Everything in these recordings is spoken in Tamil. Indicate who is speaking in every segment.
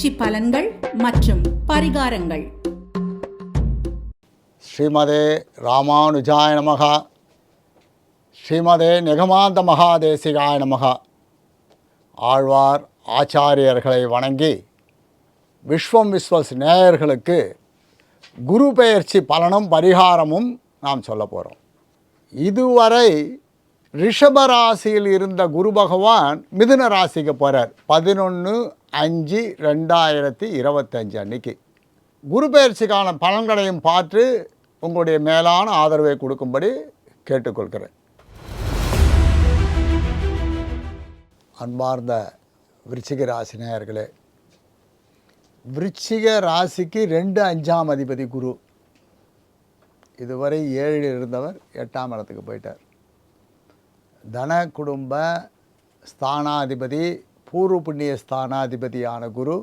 Speaker 1: பெயர்ச்சி பலன்கள் மற்றும் பரிகாரங்கள்.
Speaker 2: ஸ்ரீமதே ராமானுஜாய நமகா. ஸ்ரீமதே நிகமாந்த மகாதேசிகாய நமகா. ஆழ்வார் ஆச்சாரியர்களை வணங்கி விஸ்வம் விஸ்வஸ் நேயர்களுக்கு குரு பெயர்ச்சி பலனும் பரிகாரமும் நாம் சொல்ல போகிறோம் இதுவரை ரிஷபராசியில் இருந்த குரு பகவான் மிதுன ராசிக்கு போகிறார் பதினொன்று அஞ்சு ரெண்டாயிரத்தி இருபத்தஞ்சு அன்னைக்கு. குரு பயிற்சிக்கான பலன்களையும் பார்த்து உங்களுடைய மேலான ஆதரவை கொடுக்கும்படி கேட்டுக்கொள்கிறேன். அன்பார்ந்த விருச்சிக ராசி நேயர்களே விருச்சிக ராசிக்கு ரெண்டு அஞ்சாம் அதிபதி குரு. இதுவரை ஏழில் இருந்தவர் எட்டாம் இடத்துக்கு போயிட்டார். தன குடும்ப ஸ்தானாதிபதி பூர்வ புண்ணிய ஸ்தானாதிபதியான குரு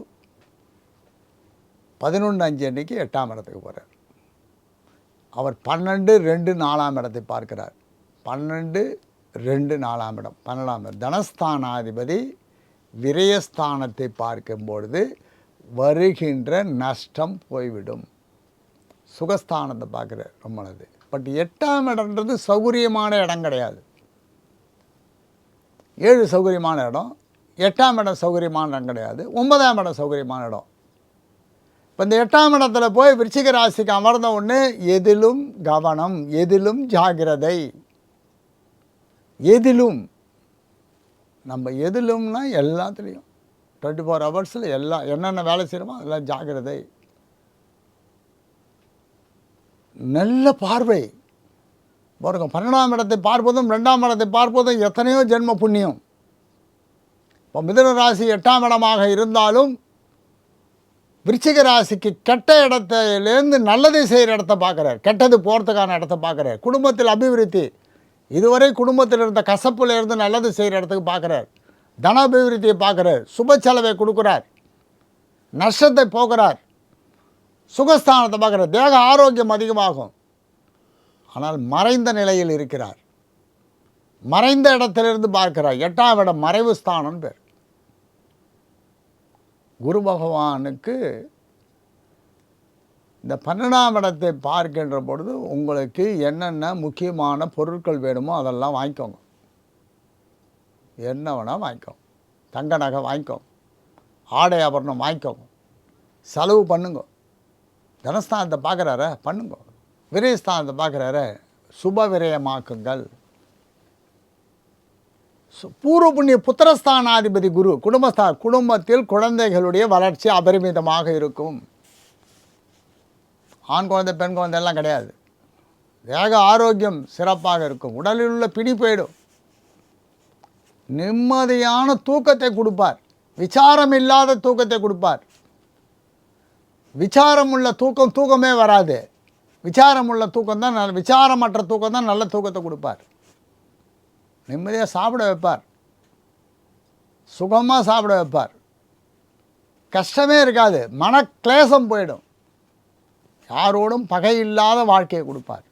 Speaker 2: பதினொன்று அஞ்சு அன்னைக்கு எட்டாம் இடத்துக்கு போகிறார் அவர் பன்னெண்டு ரெண்டு நாலாம் இடத்தை பார்க்கிறார். பன்னெண்டு ரெண்டு நாலாம் இடம் பன்னெண்டாம் இடம். தனஸ்தானாதிபதி விரயஸ்தானத்தை பார்க்கும் பொழுது வருகின்ற நஷ்டம் போய்விடும். சுகஸ்தானத்தை பார்க்குறார் ரொம்ப நல்லது. பட் எட்டாம் இடம்ன்றது சௌகரியமான இடம் கிடையாது. ஏழு சௌகரியமான இடம் எட்டாம் இடம் சௌகரியமான இடம் கிடையாது. ஒன்பதாம் இடம் சௌகரியமான இடம். இப்போ இந்த எட்டாம் இடத்துல போய் விருச்சிக ராசிக்கு அமர்ந்த உடனே எதிலும் கவனம் எதிலும் ஜாகிரதை. எதிலும். நம்ம எதிலும்னா எல்லாத்துலேயும். டுவெண்ட்டி ஃபோர் ஹவர்ஸில் எல்லாம் என்னென்ன வேலை செய்கிறோமோ அதெல்லாம் ஜாகிரதை. நல்ல பார்வை. பாருங்க பன்னெண்டாம் இடத்தை பார்ப்பதும் ரெண்டாம் இடத்தை பார்ப்பதும் எத்தனையோ ஜென்ம புண்ணியம். இப்போ மிதுன ராசி எட்டாம் இடமாக இருந்தாலும் விருச்சிக ராசிக்கு கெட்ட இடத்துலேருந்து நல்லதை செய்கிற இடத்த பார்க்குறார் கெட்டது போகிறதுக்கான இடத்த பார்க்குறார் குடும்பத்தில் அபிவிருத்தி இதுவரை குடும்பத்தில் இருந்த கசப்புலேருந்து நல்லது செய்கிற இடத்துக்கு பார்க்குறார் தன அபிவிருத்தியை பார்க்குறார் சுப செலவை கொடுக்குறார். நஷ்டத்தை போக்குறார். சுகஸ்தானத்தை பார்க்குறார் தேக ஆரோக்கியம் அதிகமாகும். ஆனால் மறைந்த நிலையில் இருக்கிறார். மறைந்த இடத்திலிருந்து பார்க்கிறார். எட்டாம் இடம் மறைவு ஸ்தானம் பேர். குரு பகவானுக்கு இந்த பன்னெண்டாம் இடத்தை பார்க்கின்ற பொழுது உங்களுக்கு என்னென்ன முக்கியமான பொருட்கள் வேணுமோ அதெல்லாம் வாங்கிக்கோங்க. என்ன வேணால் வாங்கிக்கோங்க. தங்க நகை வாங்கிக்கோங்க. ஆடை ஆபரணம் வாங்கிக்கோங்க. செலவு பண்ணுங்க. தனஸ்தானத்தை பார்க்குறார பண்ணுங்க. விரயஸ்தானத்தை பார்க்குறார சுப விரயமாக்குங்கள். பூர்வ புண்ணிய புத்திரஸ்தானாதிபதி குரு குடும்பஸ்தா குடும்பத்தில் குழந்தைகளுடைய வளர்ச்சி அபரிமிதமாக இருக்கும். ஆண் குழந்தை பெண் குழந்தை எல்லாம் கிடையாது. தேக ஆரோக்கியம் சிறப்பாக இருக்கும். உடலில் உள்ள பிடி போயிடும். நிம்மதியான தூக்கத்தை கொடுப்பார். விசாரம் இல்லாத தூக்கத்தை கொடுப்பார். விசாரம் உள்ள தூக்கம் தூக்கமே வராது. விசாரம் உள்ள தூக்கம் தான் நல்ல விசாரமற்ற தூக்கம் தான் நல்ல தூக்கத்தை கொடுப்பார். நிம்மதியாக சாப்பிட வைப்பார். சுகமாக சாப்பிட வைப்பார். கஷ்டமே இருக்காது. மன கிளேசம் போயிடும். யாரோடும் பகை இல்லாத வாழ்க்கையை கொடுப்பார்.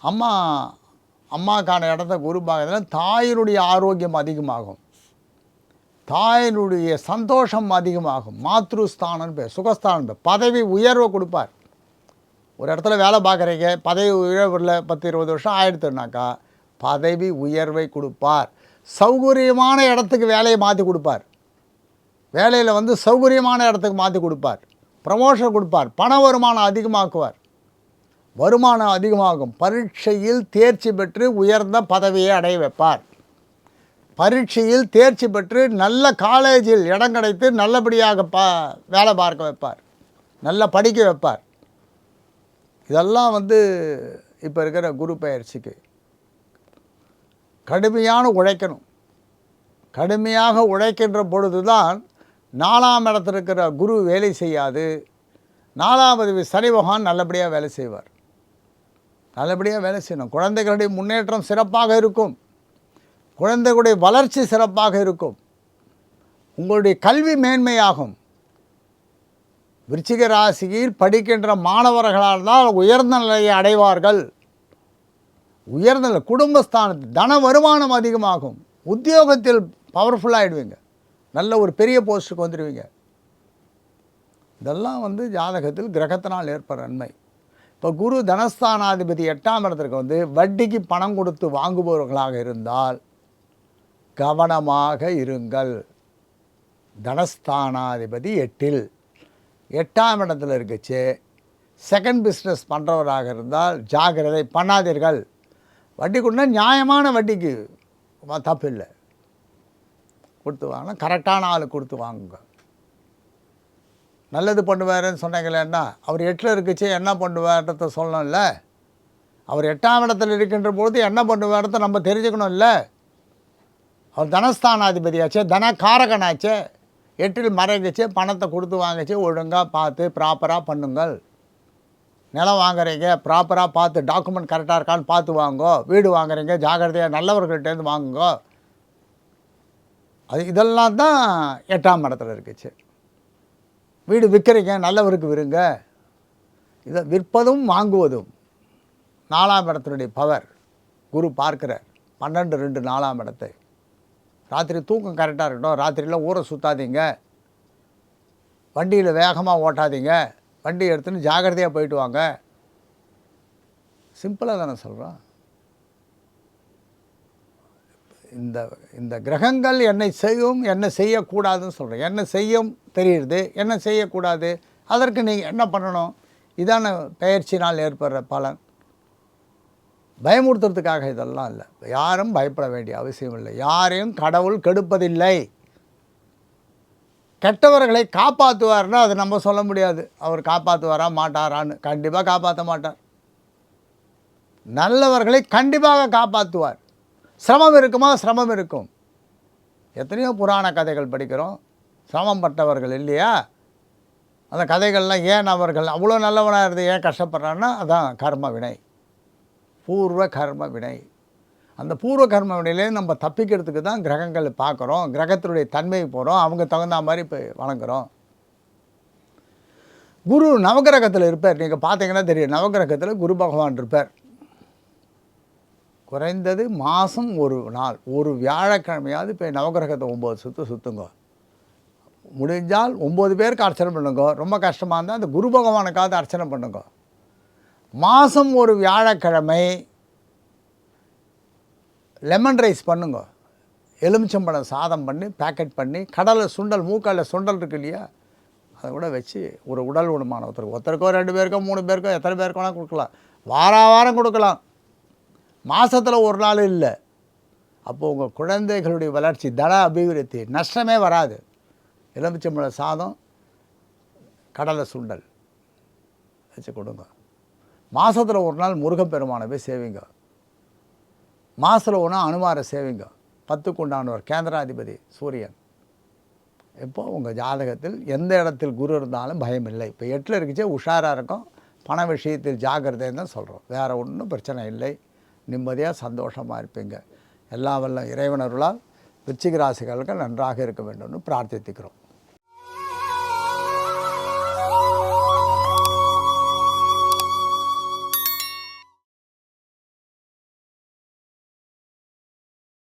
Speaker 2: அம்மா அம்மாக்கான இடத்த குரு பார்க்கறதுல தாயினுடைய ஆரோக்கியம் அதிகமாகும். தாயினுடைய சந்தோஷம் அதிகமாகும். மாத்ருஸ்தானம் பேர் சுகஸ்தானம் பேர். பதவி உயர்வை கொடுப்பார். ஒரு இடத்துல வேலை பார்க்குறீங்க பதவி உயர்வில் பத்து இருபது வருஷம் ஆயிடுத்துனாக்கா பதவி உயர்வை கொடுப்பார். சௌகரியமான இடத்துக்கு வேலையை மாற்றி கொடுப்பார். வேலையில் வந்து சௌகரியமான இடத்துக்கு மாற்றி கொடுப்பார். ப்ரமோஷன் கொடுப்பார். பண வருமானம் அதிகமாக்குவார். வருமானம் அதிகமாகும். பரீட்சையில் தேர்ச்சி பெற்று உயர்ந்த பதவியை அடைய வைப்பார். பரீட்சையில் தேர்ச்சி பெற்று நல்ல காலேஜில் இடம் கிடைத்து நல்லபடியாக பா வேலை பார்க்க வைப்பார். நல்லா படிக்க வைப்பார். இதெல்லாம் வந்து இப்போ இருக்கிற குரு பயிற்சிக்கு கடுமையான உழைக்கணும். கடுமையாக உழைக்கின்ற பொழுது தான் நாலாம் இடத்துல இருக்கிற குரு வேலை செய்யாது. நாலாவது சனி பகவான் நல்லபடியாக வேலை செய்வார். நல்லபடியாக வேலை செய்யணும். குழந்தைகளுடைய முன்னேற்றம் சிறப்பாக இருக்கும். குழந்தைகளுடைய வளர்ச்சி சிறப்பாக இருக்கும். உங்களுடைய கல்வி மேன்மையாகும். விருச்சிக ராசியில் படிக்கின்ற மாணவர்களால் தான் உயர்ந்த நிலையை அடைவார்கள். உயர்ந்த குடும்பஸ்தானத்தில் தன வருமானம் அதிகமாகும். உத்தியோகத்தில் பவர்ஃபுல்லாகிடுவீங்க நல்ல ஒரு பெரிய போஸ்ட்டுக்கு வந்துடுவீங்க இதெல்லாம் வந்து ஜாதகத்தில் கிரகத்தினால் ஏற்படுற நன்மை. இப்போ குரு தனஸ்தானாதிபதி எட்டாம் இடத்திற்கு வந்து வட்டிக்கு பணம் கொடுத்து வாங்குபவர்களாக இருந்தால் கவனமாக இருங்கள். தனஸ்தானாதிபதி எட்டில். எட்டாம் இடத்துல இருக்குச்சு செகண்ட் பிஸ்னஸ் பண்ணுறவராக இருந்தால் ஜாக்கிரதை பண்ணாதீர்கள். வட்டி கொடுத்தா நியாயமான வட்டிக்கு தப்பு இல்லை கொடுத்து வாங்கினா கரெக்டான ஆள் கொடுத்து வாங்குங்க. நல்லது பண்ணுவாருன்னு சொன்னீங்களேன்னா அவர் எட்டில் இருக்குச்சு என்ன பண்ணுவார்ன்றத சொல்லணும்ல? அவர் எட்டாம் இடத்துல இருக்கின்ற பொழுது என்ன பண்ணுவார்ன்றத நம்ம தெரிஞ்சுக்கணும் இல்லை அவர் தனஸ்தானாதிபதியாச்சே தன காரகனாச்சே எட்டில் மறைங்கச்சு பணத்தை கொடுத்து வாங்கிச்சு ஒழுங்காக பார்த்து ப்ராப்பராக பண்ணுங்கள். நிலம் வாங்குறீங்க ப்ராப்பராக பார்த்து டாக்குமெண்ட் கரெக்டாக இருக்கான்னு பார்த்து வாங்கோ. வீடு வாங்குறீங்க ஜாக்கிரதையாக நல்லவர்கள்ட்டேருந்து வாங்குங்கோ. அது இதெல்லாம் தான் எட்டாம் இடத்துல இருக்குச்சு. வீடு விற்கிறீங்க நல்லவருக்கு விருங்க. இதை விற்பதும் வாங்குவதும் நாலாம் இடத்தினுடைய பவர் குரு பார்க்கிறார் பன்னெண்டு ரெண்டு நாலாம் இடத்தை. ராத்திரி தூக்கம் கரெக்டாக இருக்கட்டும் ராத்திரியில் ஊரை சுற்றாதீங்க வண்டியில் வேகமாக ஓட்டாதீங்க. வண்டி எடுத்துன்னு ஜாக்கிரதையாக போயிட்டு வாங்க. சிம்பிளாக தானே சொல்கிறோம் இந்த இந்த கிரகங்கள் என்னை செய்யும் என்ன செய்யக்கூடாதுன்னு சொல்கிறேன் என்ன செய்யும் தெரியுது என்ன செய்யக்கூடாது அதற்கு நீங்கள் என்ன பண்ணணும்? இதான பயிற்சினால் ஏற்படுற பலன். பயமுறுத்துறதுக்காக இதெல்லாம் இல்லை. யாரும் பயப்பட வேண்டிய அவசியம் இல்லை. யாரையும் கடவுள் கெடுப்பதில்லை. கெட்டவர்களை காப்பாற்றுவார்னா அது நம்ம சொல்ல முடியாது. அவர் காப்பாற்றுவாரா மாட்டாரான்னு. கண்டிப்பாக காப்பாற்ற மாட்டார். நல்லவர்களை கண்டிப்பாக காப்பாற்றுவார் சிரமம் இருக்குமா? சிரமம் இருக்கும். எத்தனையோ புராண கதைகள் படிக்கிறோம். சிரமம் பட்டவர்கள் இல்லையா? அந்த கதைகள்லாம் ஏன் அவர்கள் அவ்வளோ நல்லவனாக இருந்து ஏன் கஷ்டப்படுறான்னா அதான் கர்ம வினை. பூர்வ கர்ம வினை. அந்த பூர்வ கர்ம வினையிலே நம்ம தப்பிக்கிறதுக்கு தான் கிரகங்களை பார்க்குறோம் கிரகத்தினுடைய தன்மையை போகிறோம் அவங்க தகுந்த மாதிரி இப்போ வணங்குறோம். குரு நவகிரகத்தில் இருப்பார். நீங்கள் பார்த்தீங்கன்னா தெரியும் நவகிரகத்தில் குரு பகவான் இருப்பார். குறைந்தது மாதம் ஒரு நாள் ஒரு வியாழக்கிழமையாவது இப்போ நவகிரகத்தை ஒம்பது சுற்று சுற்றுங்க முடிஞ்சால் ஒம்பது பேருக்கு அர்ச்சனை பண்ணுங்க. ரொம்ப கஷ்டமாக இருந்தால் அந்த குரு பகவானுக்காவது அர்ச்சனை பண்ணுங்க. மாதம் ஒரு வியாழக்கிழமை லெமன் ரைஸ் பண்ணுங்க. எலுமிச்சம்பழம் சாதம் பண்ணி பேக்கெட் பண்ணி கடலை சுண்டல் மூக்காலில் சுண்டல் இருக்கு இல்லையா? அதை கூட வச்சு ஒரு உடல் உணமான ஒருத்தருக்கு. ஒருத்தருக்கோ ரெண்டு பேருக்கோ மூணு பேருக்கோ எத்தனை பேருக்கு வேணால் கொடுக்கலாம். வார வாரம் கொடுக்கலாம். மாதத்தில் ஒரு நாள் இல்லை. அப்போது உங்கள் குழந்தைகளுடைய வளர்ச்சி தன அபிவிருத்தி நஷ்டமே வராது. எலுமிச்சம்பழம் சாதம் கடலை சுண்டல் வச்சு கொடுங்க. மாதத்தில் ஒரு நாள் முருகப்பெருமானை போய் சேவிங்க. மாதத்தில் ஒரு அனுமார சேவிங்க. பத்துக்கு உண்டானவர் கேந்திராதிபதி சூரியன். இப்போது உங்கள் ஜாதகத்தில் எந்த இடத்தில் குரு இருந்தாலும் பயம் இல்லை இப்போ எட்டில் இருக்குச்சே உஷாராக இருக்கும். பண விஷயத்தில் ஜாக்கிரதைன்னு தான் சொல்கிறோம் வேறு ஒன்றும் பிரச்சனை இல்லை. நிம்மதியாக சந்தோஷமாக இருப்பீங்க. எல்லா வல்ல இறைவனர்களால் விருச்சிக ராசிகளுக்கு நன்றாக இருக்க வேண்டும்னு பிரார்த்தித்துக்கிறோம்.